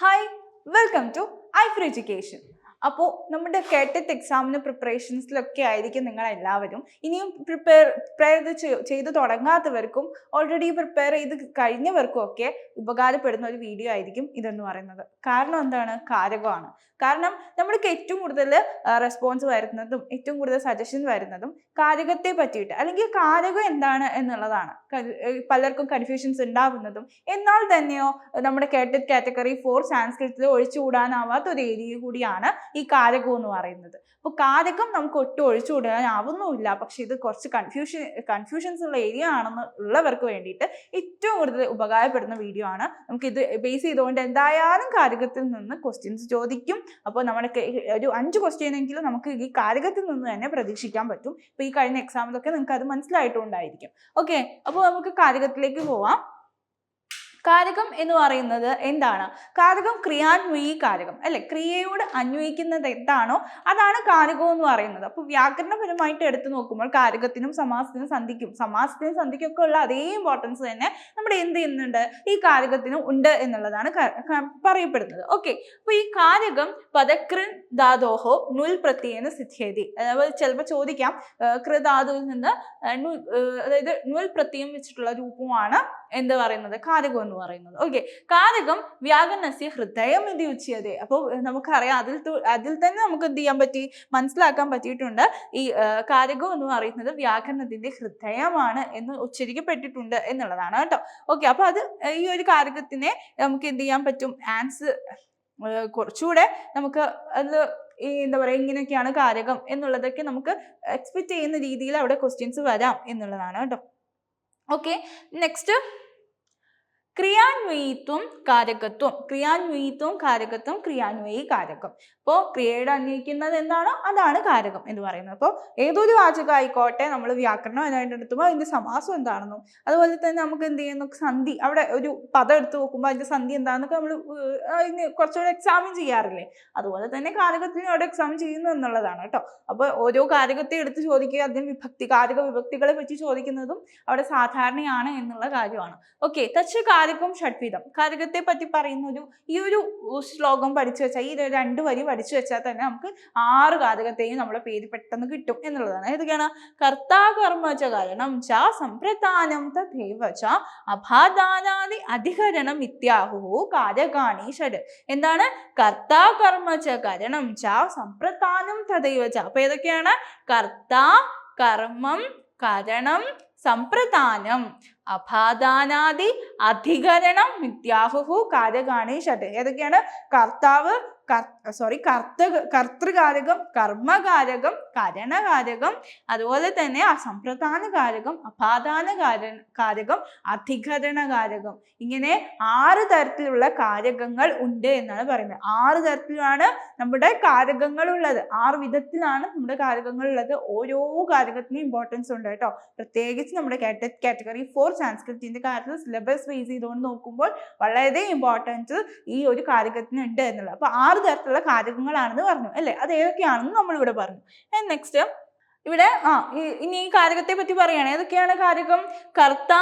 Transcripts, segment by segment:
hi welcome to I free education അപ്പോൾ നമ്മുടെ കേട്ടറ്റ് എക്സാമിന് പ്രിപ്പറേഷൻസിലൊക്കെ ആയിരിക്കും നിങ്ങൾ എല്ലാവരും ഇനിയും പ്രിപ്പയർ പ്രിപ്പയർ ചെയ്ത് തുടങ്ങാത്തവർക്കും ഓൾറെഡി പ്രിപ്പയർ ചെയ്ത് കഴിഞ്ഞവർക്കും ഒക്കെ ഉപകാരപ്പെടുന്ന ഒരു വീഡിയോ ആയിരിക്കും ഇതെന്ന് പറയുന്നത്. കാരണം എന്താണ്? കാരകമാണ്. കാരണം നമ്മൾക്ക് ഏറ്റവും കൂടുതൽ റെസ്പോൺസ് വരുന്നതും ഏറ്റവും കൂടുതൽ സജഷൻ വരുന്നതും കാരകത്തെ പറ്റിയിട്ട് അല്ലെങ്കിൽ കാരകം എന്താണ് എന്നുള്ളതാണ്. പലർക്കും കൺഫ്യൂഷൻസ് ഉണ്ടാകുന്നതും എന്നാൽ തന്നെയോ നമ്മുടെ കേട്ടറ്റ് കാറ്റഗറി ഫോർ സാൻസ്ക്രിറ്റിൽ ഒഴിച്ചുകൂടാനാവാത്ത ഒരു ഏരിയ കൂടിയാണ് ഈ കാരകം എന്ന് പറയുന്നത്. അപ്പോൾ കാരകം നമുക്ക് ഒട്ടും ഒഴിച്ചു കൊടുക്കാനാവുന്നുമില്ല പക്ഷെ ഇത് കുറച്ച് കൺഫ്യൂഷൻ കൺഫ്യൂഷൻസ് ഉള്ള ഏരിയ ആണെന്ന് ഉള്ളവർക്ക് വേണ്ടിയിട്ട് ഏറ്റവും കൂടുതൽ ഉപകാരപ്പെടുന്ന വീഡിയോ ആണ്. നമുക്ക് ഇത് ബേസ് ചെയ്തുകൊണ്ട് എന്തായാലും കാരകത്തിൽ നിന്ന് ക്വസ്റ്റ്യൻസ് ചോദിക്കും. അപ്പോൾ നമ്മുടെ ഒരു അഞ്ച് ക്വസ്റ്റ്യൻ എങ്കിലും നമുക്ക് ഈ കാരകത്തിൽ നിന്ന് തന്നെ പ്രതീക്ഷിക്കാൻ പറ്റും. ഇപ്പോൾ ഈ കഴിഞ്ഞ എക്സാമിലൊക്കെ നിങ്ങൾക്ക് അത് മനസ്സിലായിട്ടുണ്ടായിരിക്കും. ഓക്കെ അപ്പോൾ നമുക്ക് കാരകത്തിലേക്ക് പോവാം. കാരകം എന്ന് പറയുന്നത് എന്താണ്? കാരകം ക്രിയാന്വയി കാരകം. അല്ലെ? ക്രിയയോട് അന്വയിക്കുന്നത് എന്താണോ അതാണ് കാരകം എന്ന് പറയുന്നത്. അപ്പോൾ വ്യാകരണപരമായിട്ട് എടുത്തു നോക്കുമ്പോൾ കാരകത്തിനും സമാസത്തിനും സന്ധിക്കും. സമാസത്തിനും സന്ധിക്കും ഒക്കെ ഉള്ള അതേ ഇമ്പോർട്ടൻസ് തന്നെ നമ്മുടെ എന്ത് ചെയ്യുന്നുണ്ട്? ഈ കാരകത്തിനും ഉണ്ട് എന്നുള്ളതാണ് പറയപ്പെടുന്നത്. ഓക്കെ അപ്പോൾ ഈ കാരകം പദക്രിൻ ധാതോഹോ നുൽ പ്രത്യേന സിദ്ധ്യതി. അതായത് ചിലപ്പോൾ ചോദിക്കാം കൃതാതുവിൽ നിന്ന് അതായത് നുൽ പ്രത്യയം വെച്ചിട്ടുള്ള രൂപമാണ് എന്ത് പറയുന്നത്? കാരകം എന്ന് പറയുന്നത്. ഓക്കെ കാരകം വ്യാകരണസ്യ ഹൃദയം ഇത് ഉച്ചയതേ അപ്പോൾ നമുക്കറിയാം അതിൽ അതിൽ തന്നെ നമുക്ക് എന്ത് ചെയ്യാൻ പറ്റി? മനസ്സിലാക്കാൻ പറ്റിയിട്ടുണ്ട്. ഈ കാതകം എന്ന് പറയുന്നത് വ്യാകരണത്തിന്റെ ഹൃദയമാണ് എന്ന് ഉച്ചരിക്കപ്പെട്ടിട്ടുണ്ട് എന്നുള്ളതാണ് കേട്ടോ. ഓക്കെ അപ്പൊ അത് ഈ ഒരു കാരകത്തിനെ നമുക്ക് എന്ത് ചെയ്യാൻ പറ്റും? ആൻസ് കുറച്ചുകൂടെ നമുക്ക് അത് ഈ എന്താ പറയുക ഇങ്ങനെയൊക്കെയാണ് കാരകം എന്നുള്ളതൊക്കെ നമുക്ക് എക്സ്പെക്ട് ചെയ്യുന്ന രീതിയിൽ അവിടെ ക്വസ്റ്റ്യൻസ് വരാം എന്നുള്ളതാണ് കേട്ടോ. ഓക്കെ നെക്സ്റ്റ് ക്രിയാന്വയിത്വം കാരകത്വം. ക്രിയാന്വയിത്വം കാരകത്വം ക്രിയാന്വയി കാരകം. അപ്പോൾ ക്രിയയുടെ അന്വയിക്കുന്നത് എന്താണോ അതാണ് കാരകം എന്ന് പറയുന്നത്. അപ്പോൾ ഏതൊരു വാചകം ആയിക്കോട്ടെ നമ്മൾ വ്യാകരണം അതിനായിട്ട് എടുത്തുമ്പോൾ അതിന്റെ സമാസം എന്താണെന്നും അതുപോലെ തന്നെ നമുക്ക് എന്ത് ചെയ്യുന്നു? സന്ധി അവിടെ ഒരു പദം എടുത്തു നോക്കുമ്പോൾ അതിന്റെ സന്ധി എന്താണെന്നൊക്കെ നമ്മൾ അതിന് കുറച്ചുകൂടെ എക്സാമിൻ ചെയ്യാറില്ലേ? അതുപോലെ തന്നെ കാരകത്തിന് അവിടെ എക്സാമിൻ ചെയ്യുന്നു എന്നുള്ളതാണ് കേട്ടോ. അപ്പോൾ ഓരോ കാരകത്തെ എടുത്ത് ചോദിക്കുക അതിന് വിഭക്തി കാരക വിഭക്തികളെ പറ്റി ചോദിക്കുന്നതും അവിടെ സാധാരണയാണ് എന്നുള്ള കാര്യമാണ്. ഓക്കെ തച്ച് കാരകം ഷഡ്വിധം. കാരകത്തെ പറ്റി പറയുന്ന ഒരു ഈ ഒരു ശ്ലോകം പഠിച്ചു വെച്ചാൽ ഈ രണ്ട് വരി പഠിച്ചു വെച്ചാൽ തന്നെ നമുക്ക് ആറ് കാതകത്തെയും നമ്മളെ പേര് പെട്ടെന്ന് കിട്ടും എന്നുള്ളതാണ്. ഏതൊക്കെയാണ്? കർത്താ കർമ്മച കാരണം ച സംപ്രദാനം തഥൈവ അഭാദാനാദി അധികരണം ഇത്യാഹു കാരകാണി ഷഡ്. എന്താണ്? കർത്താ കാരണം ച സംപ്രദാനം തഥൈവ അപ്പൊ ഏതൊക്കെയാണ്? കർത്താ കർമ്മം കരണം സമ്പ്രദാനം അപാദാനാദി അധികരണം ഇത്യാഹു കാരകാണി ഷട്ട് ഏതൊക്കെയാണ്? കർത്താവ് സോറി കർത്ത കർത്തൃകാരകം കർമ്മകാരകം കരണകാരകം അതുപോലെ തന്നെ അസംപ്രധാനകാരകം സമ്പ്രദാന കാരകം അധികരണകാരകം. ഇങ്ങനെ ആറ് തരത്തിലുള്ള കാരകങ്ങൾ ഉണ്ട് എന്നാണ് പറയുന്നത്. ആറ് തരത്തിലാണ് നമ്മുടെ കാരകങ്ങൾ ഉള്ളത്. ആറ് വിധത്തിലാണ് നമ്മുടെ കാരകങ്ങൾ ഉള്ളത്. ഓരോ കാരകത്തിനും ഇമ്പോർട്ടൻസ് ഉണ്ട് കേട്ടോ. പ്രത്യേകിച്ച് നമ്മുടെ കാറ്റഗറി ഫോർ സാൻസ്ക്രിറ്റിന്റെ കാര്യത്തിൽ സിലബസ് ബേസ് ചെയ്തുകൊണ്ട് നോക്കുമ്പോൾ വളരെ ഇമ്പോർട്ടൻസ് ഈ ഒരു കാരകത്തിന് ഉണ്ട് എന്നുള്ളത്. അപ്പൊ ആറ് തരത്തിലുള്ള കാരകങ്ങളാണെന്ന് പറഞ്ഞു അല്ലേ? അത് ഏതൊക്കെയാണെന്ന് നമ്മൾ ഇവിടെ പറഞ്ഞു നെക്സ്റ്റ് ഇവിടെ ആ ഇനി ഈ കാരകത്തെ പറ്റി പറയുകയാണ്. ഏതൊക്കെയാണ് കാരകം? കർത്ത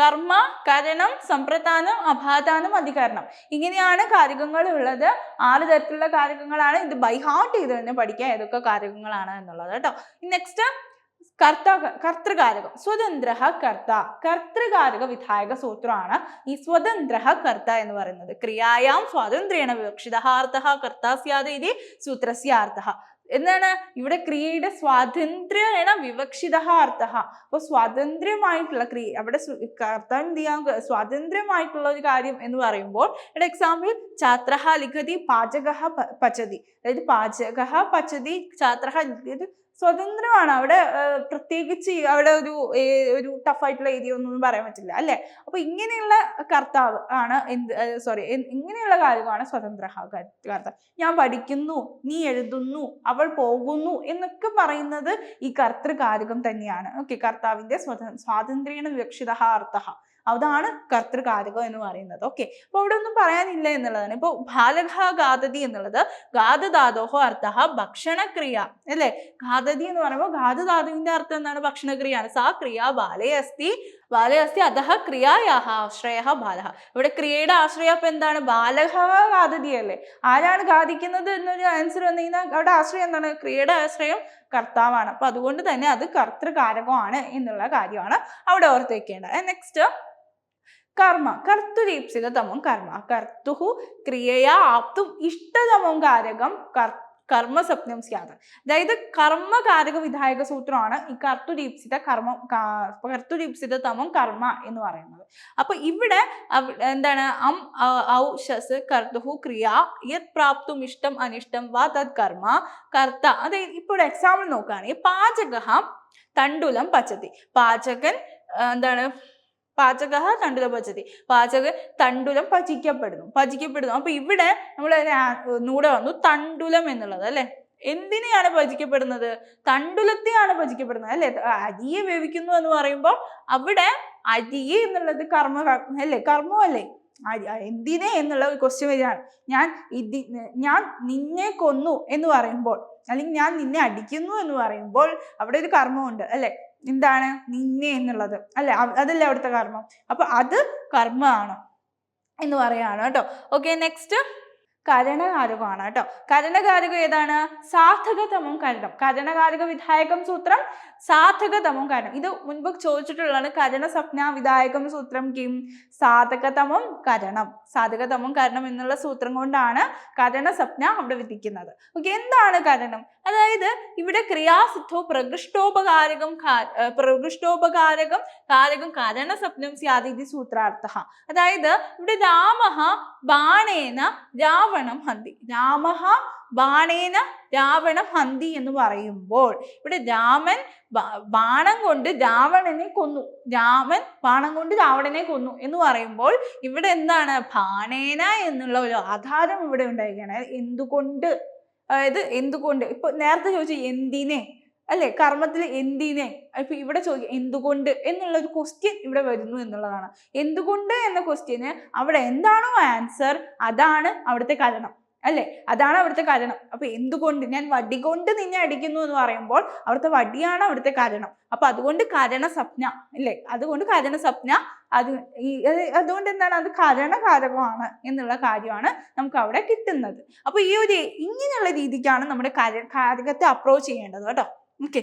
കർമ്മ കരണം സമ്പ്രദാനം അപാദാനം അധികരണം. ഇങ്ങനെയാണ് കാരകങ്ങൾ ഉള്ളത്. ആറ് തരത്തിലുള്ള കാരകങ്ങളാണ്. ഇത് ബൈ ഹാർട്ട് ചെയ്ത് തന്നെ പഠിക്കുക ഏതൊക്കെ കാരകങ്ങളാണ് എന്നുള്ളത് കേട്ടോ. നെക്സ്റ്റ് കർത്ത കർത്തൃകാരകം സ്വതന്ത്ര കർത്ത കർത്തൃകാരക വിധായക സൂത്രമാണ് ഈ സ്വതന്ത്ര കർത്ത എന്ന് പറയുന്നത്. ക്രിയായാം സ്വാതന്ത്ര്യേണ വിവക്ഷിത അർത്ഥ കർത്ത സ്യാദ് ഇതി സൂത്രസ്യാർത്ഥ. എന്താണ്? ഇവിടെ ക്രിയയുടെ സ്വാതന്ത്ര്യേണ വിവക്ഷിത അർത്ഥ അപ്പൊ സ്വാതന്ത്ര്യമായിട്ടുള്ള ക്രിയ അവിടെ കർത്താൻ എന്ത് ചെയ്യാം സ്വാതന്ത്ര്യമായിട്ടുള്ള ഒരു കാര്യം എന്ന് പറയുമ്പോൾ ഇവിടെ എക്സാമ്പിൾ ഛാത്ര ലിഖതി പാചക പച്ചതി. അതായത് പാചക പച്ചതി ഛാത്ര ലിഖതി സ്വതന്ത്രമാണ്. അവിടെ പ്രത്യേകിച്ച് അവിടെ ഒരു ഒരു ടഫായിട്ടുള്ള ഏരിയ ഒന്നും പറയാൻ പറ്റില്ല അല്ലെ? അപ്പൊ ഇങ്ങനെയുള്ള കർത്താവ് ആണ് എന്ത് സോറി ഇങ്ങനെയുള്ള കാര്യമാണ് സ്വതന്ത്ര കർത്താവ്. ഞാൻ പഠിക്കുന്നു നീ എഴുതുന്നു അവൾ പോകുന്നു എന്നൊക്കെ പറയുന്നത് ഈ കർത്തൃകാരകം തന്നെയാണ്. ഓക്കെ കർത്താവിന്റെ സ്വത സ്വാതന്ത്ര്യേണ വിവക്ഷിത അർത്ഥ അതാണ് കർത്തൃകാരകം എന്ന് പറയുന്നത്. ഓക്കെ അപ്പൊ അവിടെ ഒന്നും പറയാനില്ല എന്നുള്ളതാണ്. ഇപ്പൊ ബാലക എന്നുള്ളത് ഗാതധാതോഹോ അർത്ഥ ഭക്ഷണക്രിയ. അല്ലെ? ഘാതതി എന്ന് പറയുമ്പോൾ ഘാതധാതുവിന്റെ അർത്ഥം എന്താണ്? ഭക്ഷണക്രിയയാണ്. സാ ക്രിയ ബാലേ അസ്തി. ബാലേ അസ്തി അതഹ ക്രിയായാഹ ആശ്രയ ബാലഹ. ഇവിടെ ക്രിയയുടെ ആശ്രയം അപ്പൊ എന്താണ്? ബാലഹ ഘാതതിയല്ലേ ആരാണ് ഘാതിക്കുന്നത് എന്നൊരു ആൻസർ വന്നു കഴിഞ്ഞാൽ അവിടെ ആശ്രയം എന്താണ്? ക്രിയയുടെ ആശ്രയം കർത്താവാണ്. അപ്പൊ അതുകൊണ്ട് തന്നെ അത് കർത്തൃകാരകമാണ് എന്നുള്ള കാര്യമാണ് അവിടെ ഓർത്ത് വെക്കേണ്ടത്. നെക്സ്റ്റ് കർമ്മ. കർത്തുരീപ്സിതമം കർമ്മ. കർത്തുഹു ക്രിയയാ ആപ്തും ഇഷ്ടതമം കാരകം കർ കർമ്മസപ്നം സ്യാത്. അതായത് കർമ്മകാരക വിധായക സൂത്രമാണ് ഈ കർത്തുരീപ്സിത കർമ്മ കർത്തുരീപ്സിത തമം കർമ്മ എന്ന് പറയുന്നത്. അപ്പൊ ഇവിടെ എന്താണ്? അം ഔ ശസ് കർത്തുഹു ക്രിയ യത് പ്രാപ്തും ഇഷ്ടം അനിഷ്ടം വാ തത് കർമ്മ കർത്ത. അതായത് ഇപ്പോൾ എക്സാമ്പിൾ നോക്കുകയാണെങ്കിൽ പാചക തണ്ടുലം പച്ചത്തി. പാചകൻ എന്താണ്? പാചക തണ്ടുല പച്ചതി. പാചക തണ്ടുലം പചിക്കപ്പെടുന്നു. പചിക്കപ്പെടുന്നു. അപ്പൊ ഇവിടെ നമ്മൾ നൂടെ വന്നു തണ്ടുലം എന്നുള്ളത് അല്ലെ? എന്തിനെയാണ് ഭജിക്കപ്പെടുന്നത് തണ്ടുലത്തെയാണ് ഭജിക്കപ്പെടുന്നത് അല്ലെ? അരിയെ വേവിക്കുന്നു എന്ന് പറയുമ്പോൾ അവിടെ അരിയെ എന്നുള്ളത് കർമ്മ അല്ലേ? കർമ്മമല്ലേ അരി- എന്തിനെ എന്നുള്ള ഒരു ക്വസ്റ്റ്യൻ വരികയാണ്. ഞാൻ ഇതി ഞാൻ നിന്നെ കൊന്നു എന്ന് പറയുമ്പോൾ അല്ലെങ്കിൽ ഞാൻ നിന്നെ അടിക്കുന്നു എന്ന് പറയുമ്പോൾ അവിടെ ഒരു കർമ്മമുണ്ട് അല്ലെ? എന്താണ്? നിന്നെ എന്നുള്ളത്. അല്ലെ? അതല്ലേ അവിടുത്തെ കർമ്മം. അപ്പൊ അത് കർമ്മമാണ് എന്ന് പറയാണ് കേട്ടോ. ഓക്കെ നെക്സ്റ്റ് കരണകാരകമാണ് കേട്ടോ. കരണകാരകം ഏതാണ്? സാധകതമം കരണം. കരണകാരക വിധായകം സൂത്രം സാധകതമം കാരണം. ഇത് മുൻപ് ചോദിച്ചിട്ടുള്ളതാണ് കരണ സ്വപ്ന വിധായകം സൂത്രം കിം സാധകതമം കരണം. സാധകതമം കരണം എന്നുള്ള സൂത്രം കൊണ്ടാണ് കരണ സ്വപ്ന അവിടെ വിധിക്കുന്നത്. ഓക്കെ എന്താണ് കരണം? അതായത് ഇവിടെ ക്രിയാസിദ്ധോ പ്രകൃഷ്ടോപകാരകം പ്രകൃഷ്ടോപകാരകം കാരകം കരണ സ്വപ്നം സ്യാദ് സൂത്രാർത്ഥ. അതായത് ഇവിടെ രാമ ബാണേന രാവണം ഹന്തി. രാമ ബാണേന രാവണം ഹന്തി എന്ന് പറയുമ്പോൾ ഇവിടെ രാമൻ ബാണം കൊണ്ട് രാവണനെ കൊന്നു. രാമൻ ബാണം കൊണ്ട് രാവണനെ കൊന്നു എന്ന് പറയുമ്പോൾ ഇവിടെ എന്താണ്? ബാണേന എന്നുള്ള ഒരു ആധാരം ഇവിടെ ഉണ്ടായിരിക്കുകയാണ്. അതായത് എന്തുകൊണ്ട്? അതായത് എന്തുകൊണ്ട്? ഇപ്പൊ നേരത്തെ ചോദിച്ചു എന്തിനെ? അല്ലെ? കർമ്മത്തിൽ എന്തിനെ? ഇപ്പൊ ഇവിടെ ചോദിക്കും എന്തുകൊണ്ട് എന്നുള്ള ഒരു ക്വസ്റ്റ്യൻ ഇവിടെ വരുന്നു എന്നുള്ളതാണ്. എന്തുകൊണ്ട് എന്ന ക്വസ്റ്റ്യന് അവിടെ എന്താണോ ആൻസർ അതാണ് അവിടുത്തെ കാരണം. അല്ലെ? അതാണ് അവിടുത്തെ കാരണം. അപ്പൊ എന്തുകൊണ്ട്? ഞാൻ വടി കൊണ്ട് നിന്നെ അടിക്കുന്നു എന്ന് പറയുമ്പോൾ അവിടുത്തെ വടിയാണ് അവിടുത്തെ കാരണം. അപ്പൊ അതുകൊണ്ട് കാരണ സ്വപ്ന അല്ലേ? അതുകൊണ്ട് കാരണ സ്വപ്ന അത് അതുകൊണ്ട് എന്താണ്? അത് കാരണകാരകമാണ് എന്നുള്ള കാര്യമാണ് നമുക്ക് അവിടെ കിട്ടുന്നത്. അപ്പൊ ഈ ഒരു ഇങ്ങനെയുള്ള രീതിക്കാണ് നമ്മുടെ കര കാരകത്തെ അപ്രോച്ച് ചെയ്യേണ്ടത് കേട്ടോ. ഓക്കെ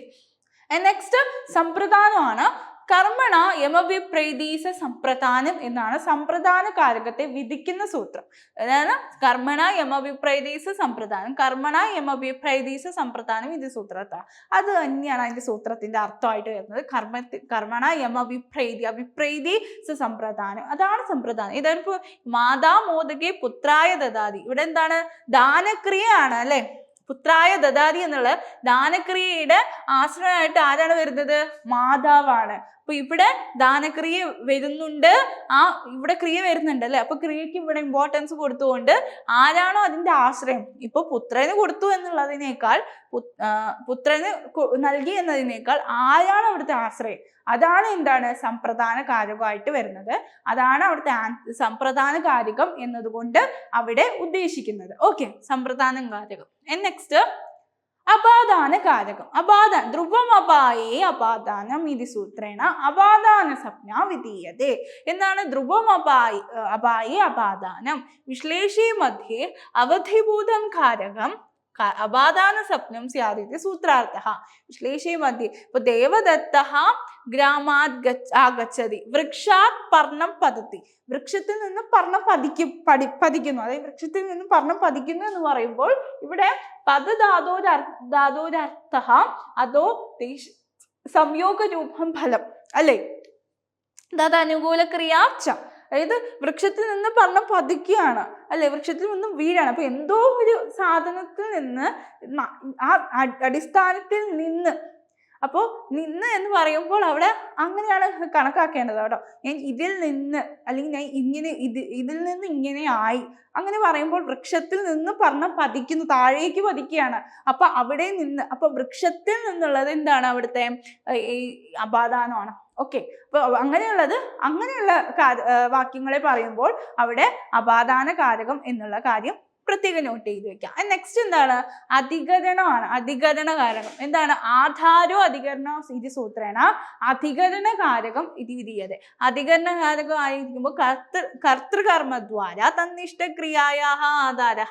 നെക്സ്റ്റ് സമ്പ്രദാനമാണ് കർമ്മണ യമവിപ്രൈതീസ സമ്പ്രദാനം എന്നാണ് സമ്പ്രദാന കാരകത്തെ വിധിക്കുന്ന സൂത്രം. അതായത് കർമ്മണ യമവിപ്രൈതീസ സമ്പ്രദാനം. കർമ്മണ യമവിപ്രൈതീസ സമ്പ്രദാനം ഇത് സൂത്രത്താണ്. അത് തന്നെയാണ് അതിന്റെ സൂത്രത്തിന്റെ അർത്ഥമായിട്ട് വരുന്നത്. കർമ്മ കർമ്മണ യമവിപ്രൈതി അവിപ്രൈതി സ സമ്പ്രദാനം. അതാണ് സമ്പ്രദാനം. ഇതാണിപ്പോ മാതാ മോദകെ പുത്രായ ദദാതി. ഇവിടെ എന്താണ്? ദാനക്രിയയാണ് അല്ലെ? പുത്രായ ദദാതി എന്നുള്ള ദാനക്രിയയുടെ ആശ്രയമായിട്ട് ആരാണ് വരുന്നത്? മാതാവാണ്. അപ്പൊ ഇവിടെ ദാനക്രിയ വരുന്നുണ്ട്. ആ ഇവിടെ ക്രിയ വരുന്നുണ്ട് അല്ലെ? അപ്പൊ ക്രിയക്ക് ഇവിടെ ഇമ്പോർട്ടൻസ് കൊടുത്തുകൊണ്ട് ആരാണോ അതിന്റെ ആശ്രയം? ഇപ്പൊ പുത്രന് കൊടുത്തു എന്നുള്ളതിനേക്കാൾ പുത്രന് നൽകി എന്നതിനേക്കാൾ ആരാണ് അവിടുത്തെ ആശ്രയം? അതാണ് എന്താണ്? സമ്പ്രദാന കാരകമായിട്ട് വരുന്നത്. അതാണ് അവിടുത്തെ സമ്പ്രദാന കാരകം എന്നതുകൊണ്ട് അവിടെ ഉദ്ദേശിക്കുന്നത്. ഓക്കെ സമ്പ്രദാന കാരകം. നെക്സ്റ്റ് അപാദാന കാരകം. അപാദ ധ്രുവം അപായേ അപാദാനം ഇതി സൂത്രേണ. അപാദാന സ്വപ്ന വിധീയതേ. എന്താണ് ധ്രുവം അപായ അപാദാനം. വിശ്ലേഷി മധ്യേ അവധിഭൂതം കാരകം. അപാദാന സ്വപ്നം സ്യാദിതി സൂത്രാർത്ഥ. വിശ്ലേഷി മതി ഇപ്പൊ ദേവദത്ത ഗ്രാമാത് ആഗച്ചതി വൃക്ഷാത് പർണം പതത്തി. വൃക്ഷത്തിൽ നിന്ന് പർണം പതിക്കും പടി പതിക്കുന്നു. അതായത് വൃക്ഷത്തിൽ നിന്ന് പർണം പതിക്കുന്നു എന്ന് പറയുമ്പോൾ ഇവിടെ പദധാതോര ധാതോരർത്ഥ അതോ ദേശ്- സംയോഗരൂപം ഫലം അല്ലേ? തത് അനുകൂല അതായത് വൃക്ഷത്തിൽ നിന്ന് പർണം പതിക്കുകയാണ് അല്ലെ? വൃക്ഷത്തിൽ നിന്ന് വീഴാണ്. അപ്പൊ എന്തോ ഒരു സാധനത്തിൽ നിന്ന് ആ അടിസ്ഥാനത്തിൽ നിന്ന്. അപ്പോൾ നിന്ന് എന്ന് പറയുമ്പോൾ അവിടെ അങ്ങനെയാണ് കണക്കാക്കേണ്ടത് കേട്ടോ. ഞാൻ ഇതിൽ നിന്ന് അല്ലെങ്കിൽ ഞാൻ ഇങ്ങനെ ഇത് ഇതിൽ നിന്ന് ഇങ്ങനെ ആയി. അങ്ങനെ പറയുമ്പോൾ വൃക്ഷത്തിൽ നിന്ന് പറഞ്ഞ പതിക്കുന്നു താഴേക്ക് പതിക്കുകയാണ്. അപ്പൊ അവിടെ നിന്ന് അപ്പൊ വൃക്ഷത്തിൽ നിന്നുള്ളത് എന്താണ് അവിടുത്തെ ഈ അപാദാനമാണ്. ഓക്കെ അപ്പോൾ അങ്ങനെയുള്ളത് അങ്ങനെയുള്ള വാക്യങ്ങളെ പറയുമ്പോൾ അവിടെ അപാദാന കാരകം എന്നുള്ള കാര്യം പ്രത്യേകം നോട്ട് ചെയ്ത് വെക്കാം. നെക്സ്റ്റ് എന്താണ്? അധികരണമാണ്. അധികരണ കാരകം എന്താണ്? ആധാരോ അധികരണോ? ഇത് സൂത്രേണ. അധികരണ കാരകം ഇത് വിധീയത. അധികരണ കാരകം ആയിരിക്കുമ്പോൾ കർത്തൃ കർത്തൃകർമ്മദ്വാര തന്നിഷ്ടക്രിയായ ആധാര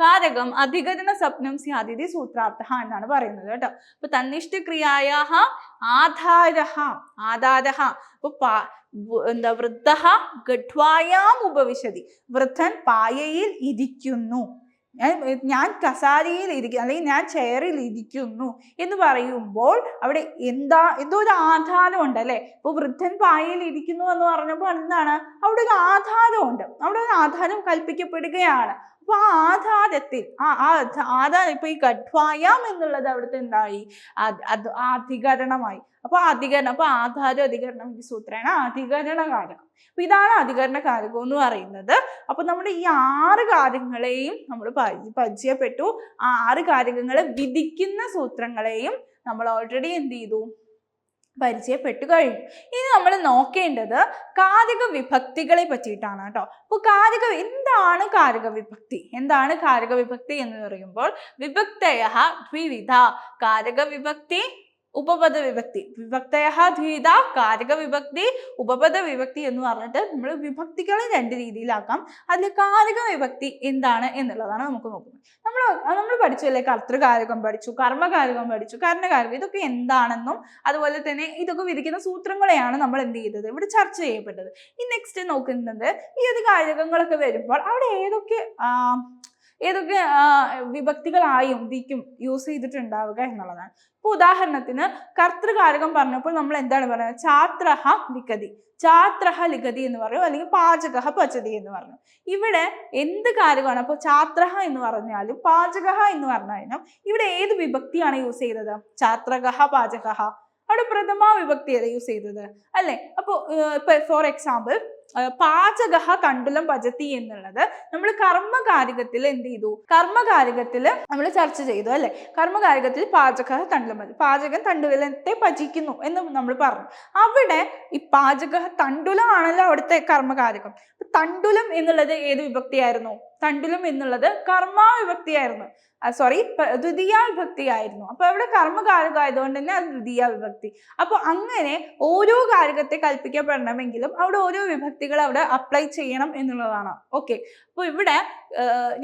കാരകം അധികരണ സ്വപ്നം സ്യാതിഥി സൂത്രാർത്ഥ എന്നാണ് പറയുന്നത് കേട്ടോ. അപ്പൊ തന്നിഷ്ടക്രിയായ ആധാര ആധാര അപ്പൊ എന്താ വൃദ്ധ ഗഡ്വായാം ഉപവിശതി. വൃദ്ധൻ പായയിൽ ഇരിക്കുന്നു. ഞാൻ- കസാരയിൽ ഇരിക്കുന്നു അല്ലെങ്കിൽ ഞാൻ ചെയറിൽ ഇരിക്കുന്നു എന്ന് പറയുമ്പോൾ അവിടെ എന്താ എന്തോ ഒരു ആധാരം ഉണ്ട് അല്ലെ? ഇപ്പൊ വൃദ്ധൻ പായയിൽ ഇരിക്കുന്നു എന്ന് പറഞ്ഞപ്പോൾ എന്താണ്? അവിടെ ഒരു ആധാരമുണ്ട് അവിടെ ഒരു ആധാരം കൽപ്പിക്കപ്പെടുകയാണ്. അപ്പൊ ആ ആധാരത്തിൽ ആ ആധാരം ഇപ്പൊ ഈ ഗഡ്വായാം എന്നുള്ളത് അവിടുത്തെ എന്തായി? അധികരണമായി അപ്പൊ അധികരണം അപ്പൊ ആധാരം അധികരണം ഈ സൂത്രമാണ് അധികരണ കാരകം അപ്പൊ ഇതാണ് അധികരണ കാരകം എന്ന് പറയുന്നത്. അപ്പൊ നമ്മുടെ ഈ ആറ് കാര്യങ്ങളെയും നമ്മൾ പരിചയപ്പെട്ടു. ആ ആറ് കാര്യങ്ങളെ വിധിക്കുന്ന സൂത്രങ്ങളെയും നമ്മൾ ഓൾറെഡി എന്ത് ചെയ്തു? പരിചയപ്പെട്ടു കഴിഞ്ഞു ഇനി നമ്മൾ നോക്കേണ്ടത് കാരിക വിഭക്തികളെ പറ്റിയിട്ടാണ് കേട്ടോ. അപ്പോൾ കാരിക എന്താണ് കാരിക വിഭക്തി? എന്താണ് കാരിക വിഭക്തി എന്ന് പറയുമ്പോൾ വിഭക്തയ ദ്വിവിധ. കാരക വിഭക്തി ഉപപദ വിഭക്തി വിഭക്തയ ദ്വീത കാരക വിഭക്തി ഉപപദ വിഭക്തി എന്ന് പറഞ്ഞിട്ട് നമ്മൾ വിഭക്തികളെ രണ്ട് രീതിയിലാക്കാം. അതിൽ കാരക വിഭക്തി എന്താണ് എന്നുള്ളതാണ് നമുക്ക് നോക്കുന്നത്. നമ്മൾ നമ്മൾ പഠിച്ചല്ലേ കർത്തൃകാരകം പഠിച്ചു കർമ്മകാരകം പഠിച്ചു കർണകാരകം ഇതൊക്കെ എന്താണെന്നും അതുപോലെ തന്നെ ഇതൊക്കെ വിധിക്കുന്ന സൂത്രങ്ങളെയാണ് നമ്മൾ എന്ത് ചെയ്തത്? ഇവിടെ ചർച്ച ചെയ്യപ്പെട്ടത്. ഈ നെക്സ്റ്റ് നോക്കുന്നത് ഈ ഒരു കാരകങ്ങളൊക്കെ വരുമ്പോൾ അവിടെ ഏതൊക്കെ ഏതൊക്കെ വിഭക്തികളായും ദിക്കും യൂസ് ചെയ്തിട്ടുണ്ടാവുക എന്നുള്ളതാണ്. ഇപ്പൊ ഉദാഹരണത്തിന് കർത്തൃകാരകം പറഞ്ഞപ്പോൾ നമ്മൾ എന്താണ് പറയുന്നത് ഛാത്രഹ ലിഖതി. ഛാത്രഹ ലിഖതി എന്ന് പറയും അല്ലെങ്കിൽ പാചകഹ പച്ചതി എന്ന് പറഞ്ഞു. ഇവിടെ എന്ത് കാര്യമാണ്? അപ്പോൾ ഛാത്രഹ എന്ന് പറഞ്ഞാലും പാചകഹ എന്ന് പറഞ്ഞാലും ഇവിടെ ഏത് വിഭക്തിയാണ് യൂസ് ചെയ്തത്? ഛാത്രകഹ പാചകഹ. അവിടെ പ്രഥമ വിഭക്തിയാണ് യൂസ് ചെയ്തത്? അല്ലെ? അപ്പോൾ ഫോർ എക്സാമ്പിൾ പാചക കണ്ടുലം ഭജത്തി എന്നുള്ളത് നമ്മൾ കർമ്മകാരികത്തിൽ എന്ത് ചെയ്തു? കർമ്മകാരികത്തിൽ നമ്മൾ ചർച്ച ചെയ്തു അല്ലെ? കർമ്മകാരികത്തിൽ പാചക തണ്ടുലം ഭജ പാചകൻ തണ്ടുലത്തെ ഭജിക്കുന്നു എന്ന് നമ്മൾ പറഞ്ഞു. അവിടെ ഈ പാചക തണ്ടുലമാണല്ലോ അവിടുത്തെ കർമ്മകാരികം. തണ്ടുലം എന്നുള്ളത് ഏത് വിഭക്തിയായിരുന്നു? തണ്ടുലം എന്നുള്ളത് കർമ്മ വിഭക്തിയായിരുന്നു. സോറി ദ്വിതീയ വിഭക്തി ആയിരുന്നു അപ്പൊ അവിടെ കർമ്മകാരക ആയതുകൊണ്ട് തന്നെ അത് ദ്വിതീയ വിഭക്തി. അപ്പൊ അങ്ങനെ ഓരോ കാരകത്തെ കൽപ്പിക്കപ്പെടണമെങ്കിലും അവിടെ ഓരോ വിഭക്തികൾ അവിടെ അപ്ലൈ ചെയ്യണം എന്നുള്ളതാണ്. ഓക്കെ അപ്പോൾ ഇവിടെ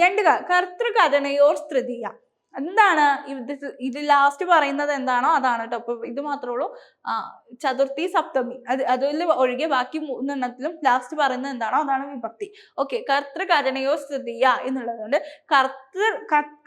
രണ്ട് കർത്തൃകഥനയോർ തൃതീയ എന്താണ് ഇത് ഇത് ലാസ്റ്റ് പറയുന്നത് എന്താണോ അതാണ് കേട്ടോ അപ്പൊ ഇത് മാത്രമേ ഉള്ളൂ. ആ ചതുർത്ഥി സപ്തമി. അത് അതിൽ ഒഴികെ ബാക്കി മൂന്നെണ്ണത്തിലും ലാസ്റ്റ് പറയുന്നത് എന്താണോ അതാണ് വിഭക്തി. ഓക്കെ കർത്തൃകരണയോ സ്ഥിതിയ എന്നുള്ളതുകൊണ്ട് കർത്തൃ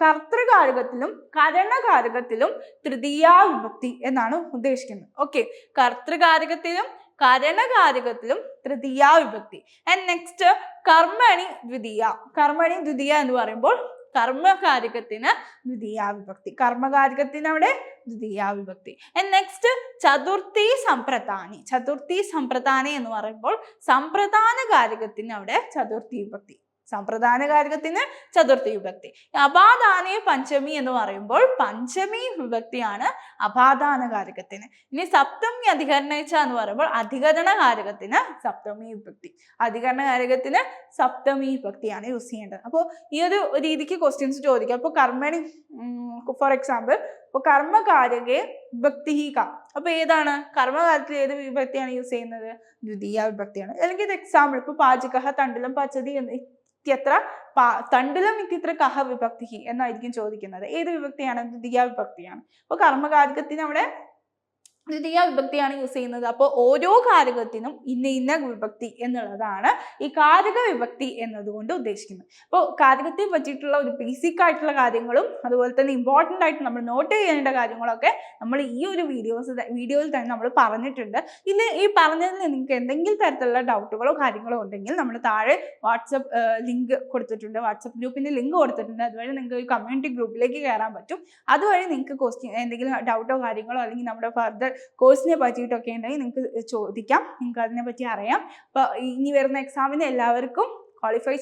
കർത്തൃകാരകത്തിലും കരണകാരകത്തിലും തൃതീയ വിഭക്തി എന്നാണ് ഉദ്ദേശിക്കുന്നത്. ഓക്കെ കർത്തൃകാരകത്തിലും കരണകാരകത്തിലും തൃതീയ വിഭക്തി ആൻഡ് നെക്സ്റ്റ് കർമ്മണി ദ്വിതീയ. കർമ്മണി ദ്വിതീയ എന്ന് പറയുമ്പോൾ കർമ്മകാരകത്തിന് ദ്വിതീയ വിഭക്തി കർമ്മകാരകത്തിന് അവിടെ ദ്വിതീയ വിഭക്തി ആൻഡ് നെക്സ്റ്റ് ചതുർത്ഥി സമ്പ്രദാനി ചതുർത്ഥി സമ്പ്രദാനി എന്ന് പറയുമ്പോൾ സമ്പ്രദാന കാരകത്തിന് അവിടെ ചതുർത്ഥി വിഭക്തി. സമ്പ്രദാന കാരകത്തിന് ചതുർത്ഥി വിഭക്തി. അപാദാനെ പഞ്ചമി എന്ന് പറയുമ്പോൾ പഞ്ചമി വിഭക്തിയാണ് അപാദാന കാരകത്തിന്. ഇനി സപ്തമി അധികരണച്ച എന്ന് പറയുമ്പോൾ അധികരണ കാരകത്തിന് സപ്തമി വിഭക്തി. അധികരണ കാരകത്തിന് സപ്തമി വിഭക്തിയാണ് യൂസ് ചെയ്യേണ്ടത്. അപ്പോൾ ഈ ഒരു രീതിക്ക് ക്വസ്റ്റ്യൻസ് ചോദിക്കാം. അപ്പോൾ കർമ്മണി ഫോർ എക്സാമ്പിൾ ഇപ്പോൾ കർമ്മകാരകെ വിഭക്തി ക. അപ്പൊ ഏതാണ്? കർമ്മകാരത്തിൽ ഏത് വിഭക്തിയാണ് യൂസ് ചെയ്യുന്നത്? ദ്വിതീയ വിഭക്തിയാണ്. അല്ലെങ്കിൽ ഇത് എക്സാമ്പിൾ ഇപ്പൊ പാചക തണ്ടിലും പച്ചതി എന്ന് ഇത്യത്ര പാ തണ്ടിലും ഇത്യത്ര കഹ വിഭക്തി എന്നായിരിക്കും ചോദിക്കുന്നത്. ഏത് വിഭക്തിയാണ്? ദ്വിതീയ വിഭക്തിയാണ്. അപ്പൊ കർമ്മകാരികത്തിന് അവിടെ ദ്വിതീയ വിഭക്തിയാണ് യൂസ് ചെയ്യുന്നത്. അപ്പോൾ ഓരോ കാരകത്തിനും ഇന്ന ഇന്ന വിഭക്തി എന്നുള്ളതാണ് ഈ കാരക വിഭക്തി എന്നതുകൊണ്ട് ഉദ്ദേശിക്കുന്നത്. അപ്പോൾ കാരകത്തെ പറ്റിയിട്ടുള്ള ഒരു ബേസിക് ആയിട്ടുള്ള കാര്യങ്ങളും അതുപോലെ തന്നെ ഇമ്പോർട്ടന്റ് ആയിട്ട് നമ്മൾ നോട്ട് ചെയ്യേണ്ട കാര്യങ്ങളൊക്കെ നമ്മൾ ഈ ഒരു വീഡിയോസ് വീഡിയോയിൽ തന്നെ നമ്മൾ പറഞ്ഞിട്ടുണ്ട്. ഇന്ന് ഈ പറഞ്ഞതിൽ നിങ്ങൾക്ക് എന്തെങ്കിലും തരത്തിലുള്ള ഡൗട്ടുകളോ കാര്യങ്ങളോ ഉണ്ടെങ്കിൽ നമ്മൾ താഴെ വാട്സപ്പ് ലിങ്ക് കൊടുത്തിട്ടുണ്ട്. വാട്സപ്പ് ഗ്രൂപ്പിന്റെ ലിങ്ക് കൊടുത്തിട്ടുണ്ട്. അതുവഴി നിങ്ങൾക്ക് ഒരു കമ്മ്യൂണിറ്റി ഗ്രൂപ്പിലേക്ക് കയറാൻ പറ്റും. അതുവഴി നിങ്ങൾക്ക് ക്വസ്റ്റ്യൻ എന്തെങ്കിലും ഡൗട്ടോ കാര്യങ്ങളോ അല്ലെങ്കിൽ നമ്മുടെ ഫർദർ കോഴ്സിനെ പറ്റിയിട്ടൊക്കെ ഉണ്ടെങ്കിൽ നിങ്ങൾക്ക് ചോദിക്കാം. നിങ്ങൾക്ക് അതിനെ പറ്റി അറിയാം. അപ്പോൾ ഇനി വരുന്ന എക്സാമിന് എല്ലാവർക്കും ക്വാളിഫൈ